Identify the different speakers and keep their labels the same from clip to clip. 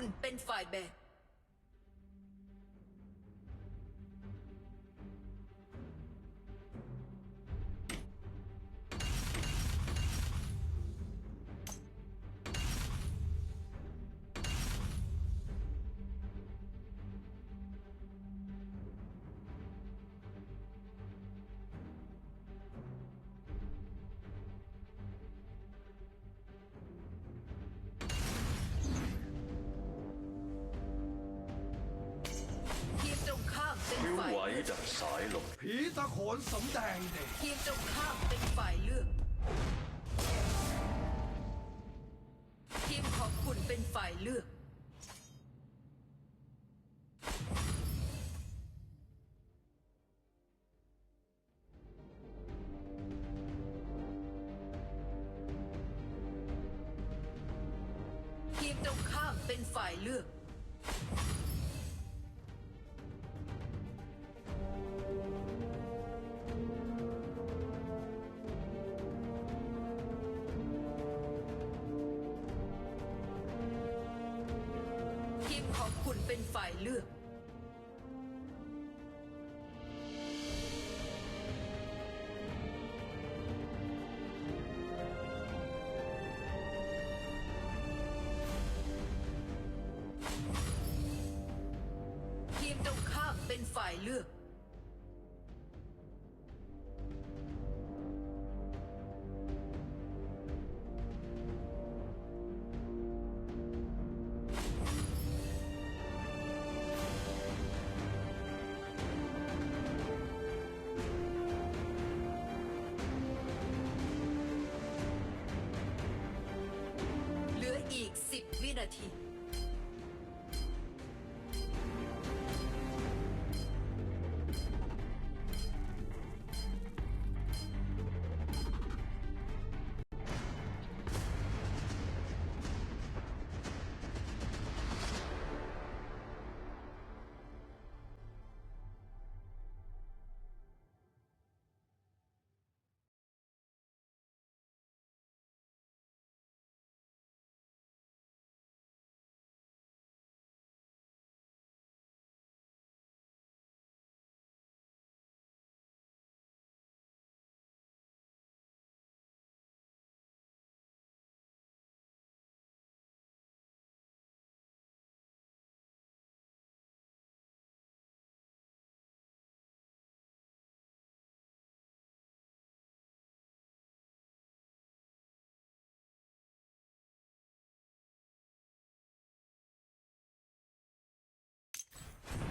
Speaker 1: คุณเป็นฝ่ายแบก
Speaker 2: ผิว
Speaker 1: ฝ่าย
Speaker 2: ไหว
Speaker 1: เลือก
Speaker 2: จากสายลม
Speaker 3: ผีตะโขนสำแดงเด็ก
Speaker 1: ทีมตรงข้ามเป็นฝ่ายเลือก มของคุณเป็นฝ่ายเลือก ทีมตรงข้ามเป็นฝ่ายเลือก 티.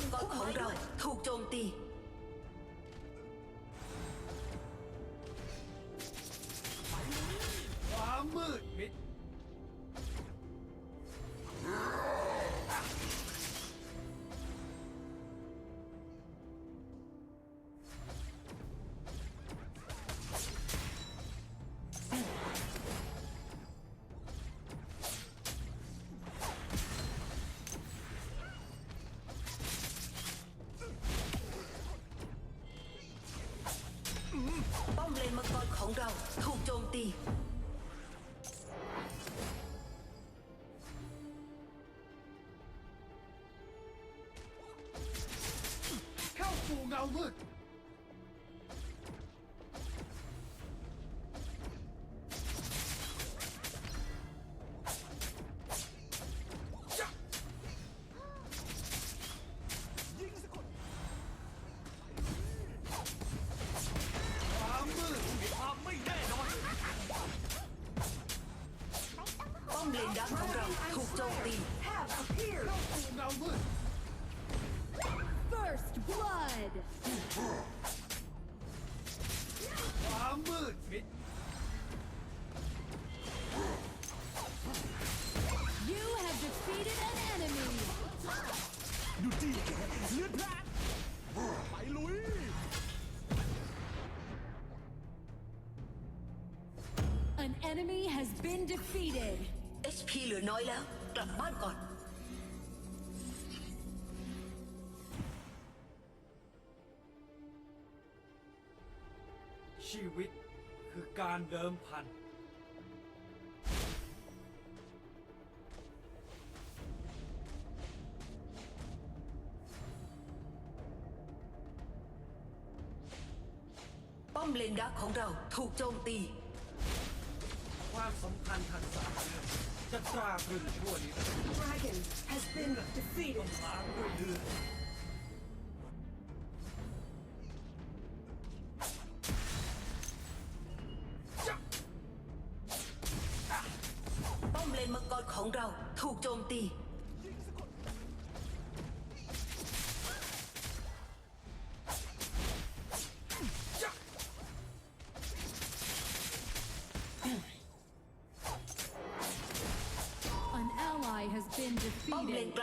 Speaker 1: มังกรของเราถูกโจมตี
Speaker 3: มั
Speaker 1: งกรของเราถูกโจมตี
Speaker 2: appeared.
Speaker 3: เข้าสู่เงามืด
Speaker 2: First blood.
Speaker 3: ความมืดมิด
Speaker 2: You have defeated an enemy.
Speaker 4: หยุดจี้แกเลือดพลาดไปลุย
Speaker 2: An enemy has been defeated.
Speaker 1: HP เหลือน้อยแล้ว กลับบ้านก่อน
Speaker 3: ชีวิตคือการเดิมพัน
Speaker 1: ป้อมเลนดักของเราถูกโจมตี
Speaker 3: ความสัมพันธ์ทางสายเลือดจะตราตรึงชั่วนิรันดร์
Speaker 2: Dragon has been
Speaker 3: ต้
Speaker 2: defeated.
Speaker 3: องล้างด้วยเลือด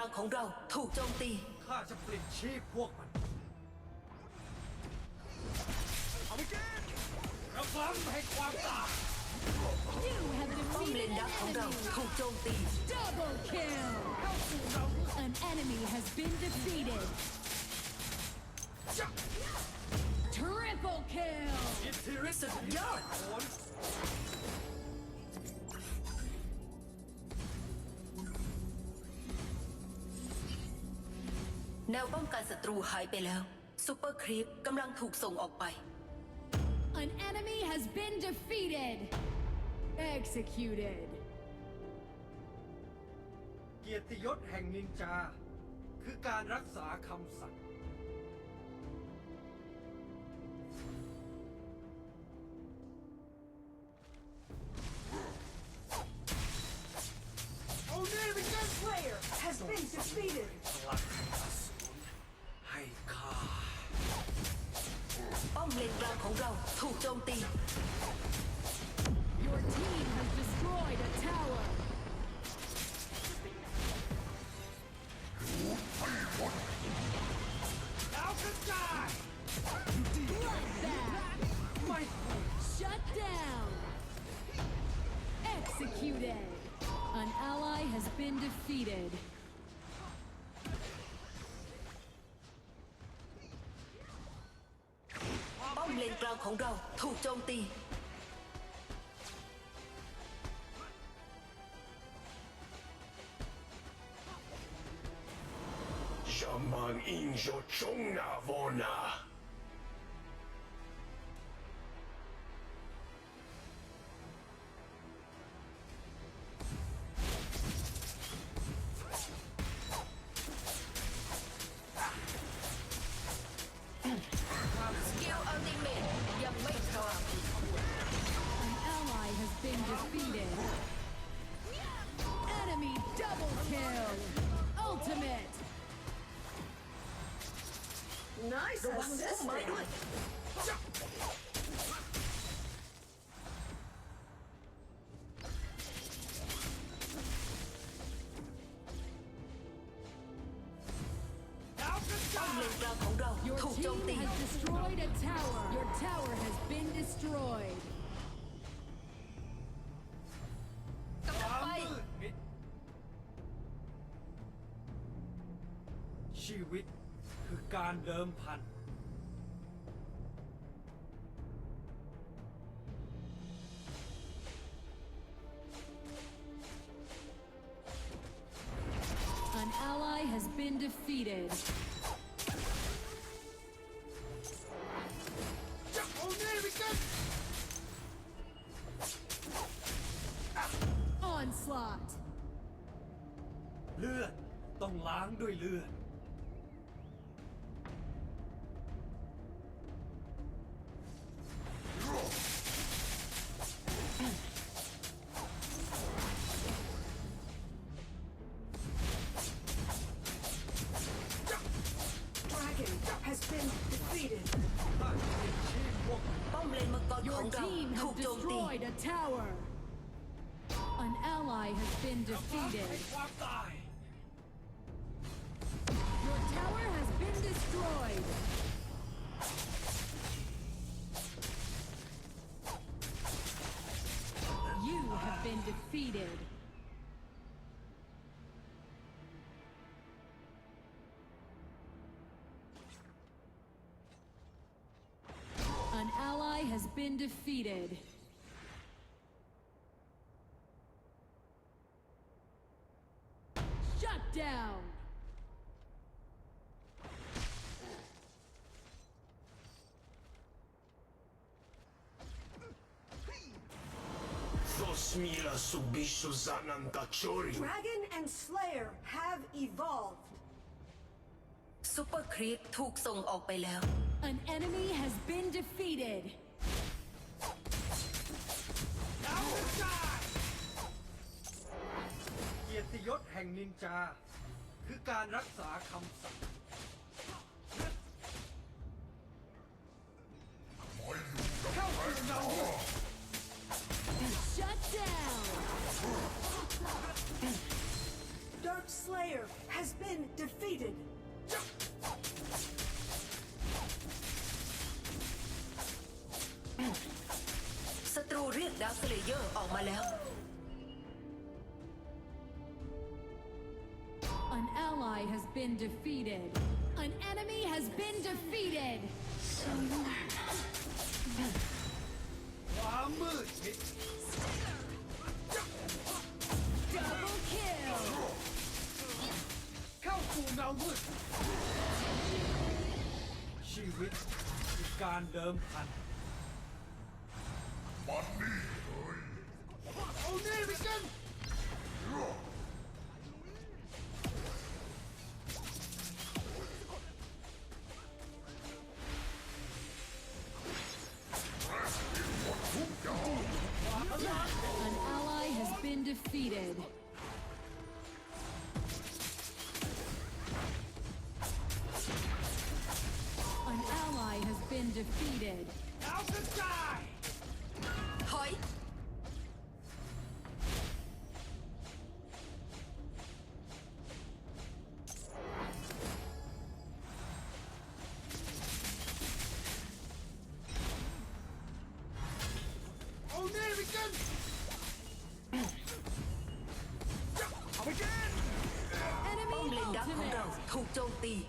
Speaker 3: า
Speaker 1: งของเราถูกโจมตี
Speaker 3: ข้าจะปลิดชีพพวกมัน
Speaker 4: เอาไปเกน
Speaker 3: ระวังให้ความตาย
Speaker 2: You have
Speaker 1: ป้อมเล
Speaker 2: defeated
Speaker 1: นดัก
Speaker 2: an
Speaker 1: ของเรา
Speaker 2: enemy.
Speaker 1: ถูกโจมตี
Speaker 2: Double kill.
Speaker 3: เข้าสู่เงามืด
Speaker 2: An enemy has been defeated. Triple kill.
Speaker 3: อิทธิฤทธิ์
Speaker 1: สุดยอด
Speaker 3: โอน
Speaker 1: แนวป้องกันศัตรูหายไปแล้วซูเปอร์ครีปกำลังถูกส่งออกไป
Speaker 2: An enemy has been defeated. Executed.
Speaker 3: เกียรติยศแห่งนินจา คือการรักษาคำสัตย์ อ
Speaker 1: มเลนกลางของเราถูกโจมตี
Speaker 2: Your team has destroyed a tower.
Speaker 3: ดาวกระจาย
Speaker 2: Bloodbath.
Speaker 3: ไม่
Speaker 2: Shut down. Executed. An ally has been defeated.
Speaker 1: กลางของเราถูกโจมตี
Speaker 4: Shaman Injo Chonga Vona.
Speaker 1: เลย นกลางของเรา
Speaker 2: Your
Speaker 1: ถูกโจม
Speaker 2: team
Speaker 1: ตี
Speaker 2: has destroyed a tower. Your tower has been destroyed.
Speaker 1: กำลั
Speaker 3: ควาง ม
Speaker 1: ไป
Speaker 3: มืดมิด ชีวิตคือการเดิมพัน
Speaker 2: An ally has been defeated.
Speaker 3: ล้างด้วยเลือด Dragon
Speaker 5: has been defeated.
Speaker 1: ป้อมเลนมังกรข
Speaker 2: Your
Speaker 1: องเรา
Speaker 2: team
Speaker 1: ถู
Speaker 2: has
Speaker 1: กโจมตี
Speaker 2: destroyed a tower. An ally has been ทำลาย defeated.
Speaker 3: ความตาย
Speaker 2: tower has been destroyed. You have been defeated. An ally has been defeated. Shut down!
Speaker 4: Zanantachori.
Speaker 5: Dragon and Slayer have evolved.
Speaker 1: super creep tuxong ซูเปอร์ครีปถูกส่งออกไปแล้ว
Speaker 2: An enemy has been defeated.
Speaker 3: Now die! เกียรติยศแห่งนินจา คือการรักษาคำสั
Speaker 2: ต
Speaker 5: ย์ Slayer has been defeated.
Speaker 2: An ally has been defeated. An enemy has been defeated.
Speaker 3: So.
Speaker 2: Double kill.
Speaker 3: กูเงามืดชีวิตคือการเดิมพัน
Speaker 4: มันนี่เอ้ย
Speaker 3: เอานี่ไปกัน
Speaker 1: lead.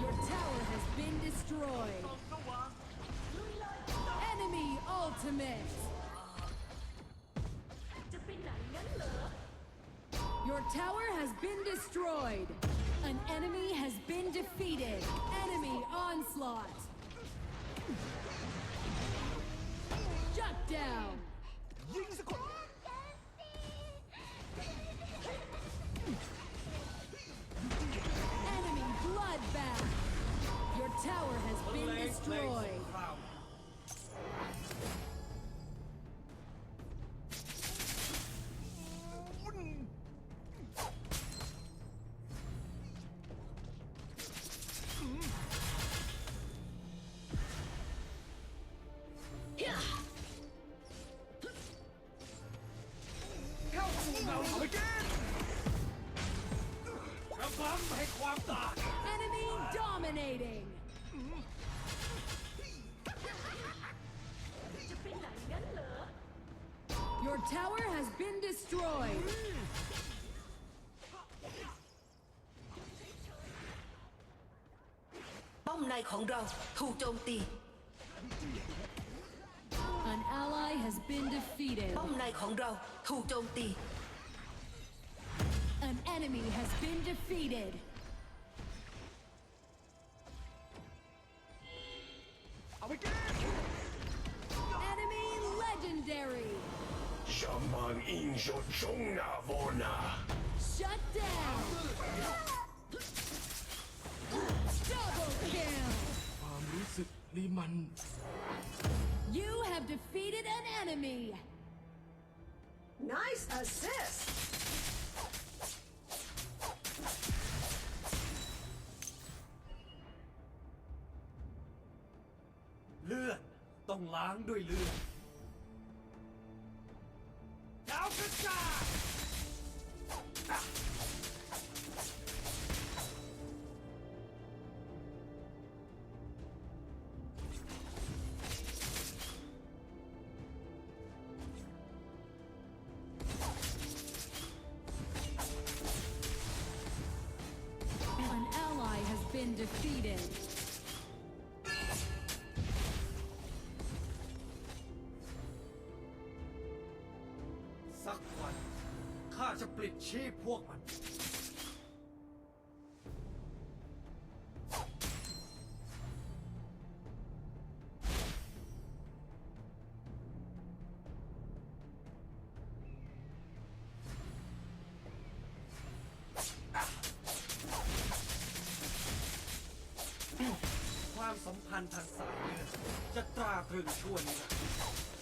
Speaker 2: Your tower has been destroyed. Enemy ultimate. Your tower has been destroyed. An enemy has been defeated. Enemy onslaught.
Speaker 3: ระบำให้ความตาย
Speaker 2: Enemy dominating. Your tower has been destroyed.
Speaker 1: ป้อมในของเราถูกโจมตี
Speaker 2: An ally has been defeated.
Speaker 1: ป้อมในของเราถูกโจมตี
Speaker 2: An enemy has been defeated.
Speaker 4: เอาไปกิน
Speaker 2: Enemy legendary.
Speaker 4: ชามันอินโชชงนาโวนา
Speaker 2: Shut down. Double kill.
Speaker 4: ความรู้สึกนี่มัน
Speaker 2: You have defeated an enemy.
Speaker 5: Nice assist.
Speaker 3: ต้องล้างด้วยเลือดดาวกระจาย สักวันข้าจะปลิดชีพพวกมัน ความสัมพันธ์ทางสายเลือดจะตราตรึงชั่วนิรันดร์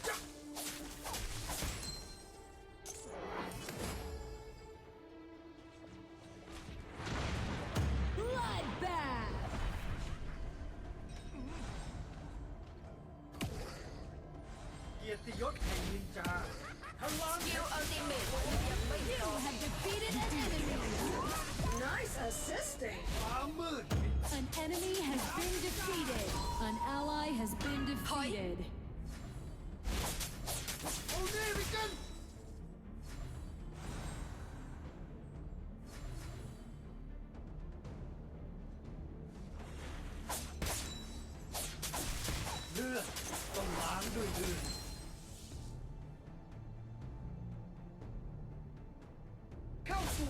Speaker 2: defeated.
Speaker 3: เอาเน่ไปกัน เลือดต้องล้างด้วยเลือดเข้าสู่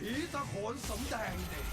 Speaker 3: ผีตะโขนสำแดงเด็ก